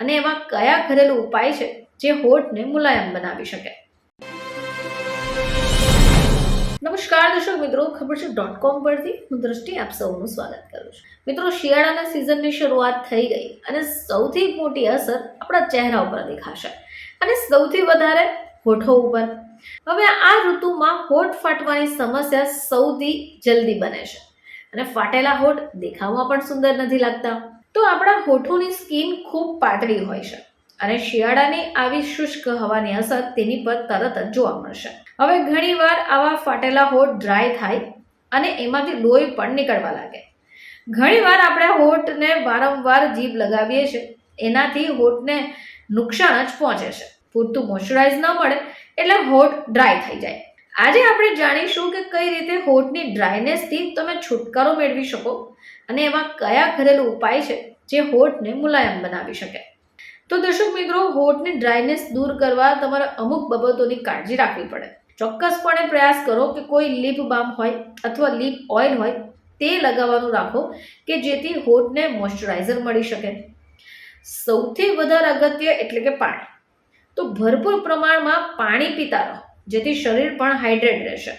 અને એવા કયા ઘરેલું ઉપાય છે જે હોઠને મુલાયમ બનાવી શકે? નમસ્કાર દર્શક મિત્રો, ખબર છે ડોટ કોમ પરથી હું દ્રષ્ટિ આપ સૌનું સ્વાગત કરું છું. મિત્રો, શિયાળાના સિઝનની શરૂઆત થઈ ગઈ અને સૌથી મોટી અસર આપણા ચહેરા ઉપર દેખાશે. અને સૌથી વધારે હોઠો ઉપર. હવે આ ઋતુમાં હોઠ ફાટવાની સમસ્યા સૌથી જલ્દી બને છે. અને ફાટેલા હોઠ દેખાવમાં પણ સુંદર નથી લાગતા. તો આપણા હોઠોની સ્કિન ખૂબ પાતળી હોય છે અને શિયાળાની આવી શુષ્ક હવાની અસર તેની પર તરત જ જોવા મળશે. હવે ઘણીવાર આવા ફાટેલા હોઠ ડ્રાય થાય અને એમાંથી લોહી પણ નીકળવા લાગે. ઘણીવાર આપણે હોઠને વારંવાર જીભ લગાવીએ છીએ, એનાથી હોઠને નુકસાન જ પહોંચે છે. પૂરતું મોઇશ્ચરાઇઝ ન મળે એટલે હોઠ ડ્રાય થઈ જાય. આજે આપણે જાણીશું કે કઈ રીતે હોઠની ડ્રાયનેસથી તમે છુટકારો મેળવી શકો. અને એવા કયા ઘરેલું ઉપાય છે જે હોઠને મુલાયમ બનાવી શકે? તો દર્શક મિત્રો હોઠની ડ્રાયનેસ દૂર કરવા તમારે અમુક બાબતોની કાળજી રાખવી પડે. ચોક્કસપણે પ્રયાસ કરો કે કોઈ લીપ બામ હોય અથવા લીપ ઓઇલ હોય તે લગાવવાનું રાખો કે જેથી હોઠને મોઇશ્ચરાઇઝર મળી શકે. સૌથી વધારે અગત્ય એટલે કે પાણી. તો ભરપૂર પ્રમાણમાં પાણી પીતા રહો, જેથી શરીર પણ હાઇડ્રેટ રહેશે.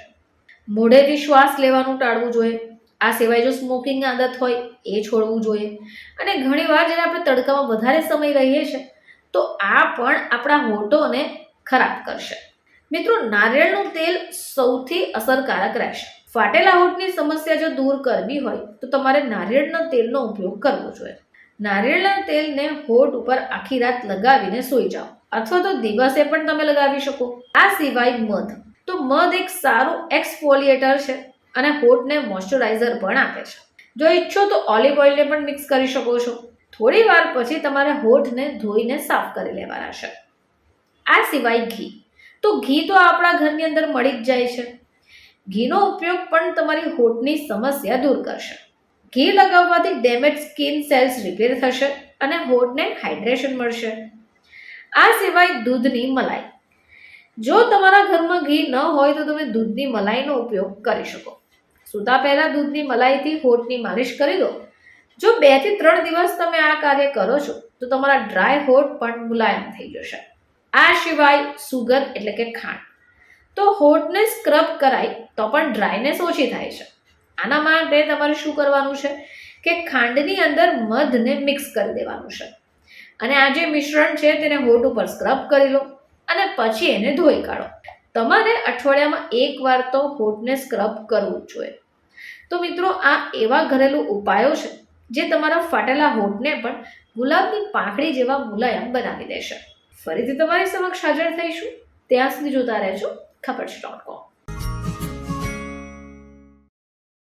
મોઢેથી શ્વાસ લેવાનું ટાળવું જોઈએ. આ સિવાય જો સ્મોકિંગની આદત હોય, એ છોડવું જોઈએ. અને ઘણીવાર જ્યારે આપણે તડકામાં વધારે સમય રહીએ છીએ, તો આ પણ આપણા હોઠોને ખરાબ કરશે. મિત્રો, નારિયેળનું તેલ સૌથી અસરકારક રહેશે. ફાટેલા હોઠની સમસ્યા જો દૂર કરવી હોય, તો તમારે નારિયેળના તેલનો ઉપયોગ કરવો જોઈએ. નારિયેળના તેલને હોઠ ઉપર આખી રાત લગાવીને સૂઈ જાઓ. અથવા તો દિવસે પણ તમે લગાવી શકો. આ સિવાય મધ. તો મધ એક સારું એક્સફોલિએટર છે. અને હોઠને મોઇશ્ચરાઇઝર પણ આપે છે. જો ઈચ્છો તો ઓલિવ ઓઇલને પણ મિક્સ કરી શકો છો. થોડી વાર પછી તમારે હોઠને ધોઈને સાફ કરી લેવાના છે. આ સિવાય ઘી. તો ઘી તો આપણા ઘરની અંદર મળી જ જાય છે. ઘીનો ઉપયોગ પણ તમારી હોઠની સમસ્યા દૂર કરશે. ઘી લગાવવાથી ડેમેજ સ્કિન સેલ્સ રિપેર થશે અને હોઠને હાઇડ્રેશન મળશે. આ સિવાય દૂધની મલાઈ. જો તમારા ઘરમાં ઘી ન હોય તો તમે દૂધની મલાઈનો ઉપયોગ કરી શકો. સૂતા પહેલાં દૂધની મલાઈથી હોઠની માલિશ કરી દો. જો બેથી ત્રણ દિવસ તમે આ કાર્ય કરો છો, તો તમારા ડ્રાય હોઠ પણ મુલાયમ થઈ જશે. આ સિવાય સુગર એટલે કે ખાંડ. તો હોઠને સ્ક્રબ કરાય તો પણ ડ્રાયનેસ ઓછી થાય છે. આના માટે તમારે શું કરવાનું છે કે ખાંડની અંદર મધને મિક્સ કરી દેવાનું છે. અને આ જે મિશ્રણ છે, તેને હોઠ ઉપર સ્ક્રબ કરી લો અને પછી એને ધોઈ કાઢો. તમારે અઠવાડિયામાં એકવાર તો હોઠને સ્ક્રબ કરવું જોઈએ. તો મિત્રો, આ એવા ઘરેલું ઉપાયો છે, જે તમારા ફાટેલા હોઠને પણ ગુલાબની પાંખડી જેવા મુલાયમ બનાવી દેશે. ફરીથી તમારી સમક્ષ હાજર થઈશું. ત્યાં સુધી જોતા રહેજો, ખબર છે ડોટ કોમ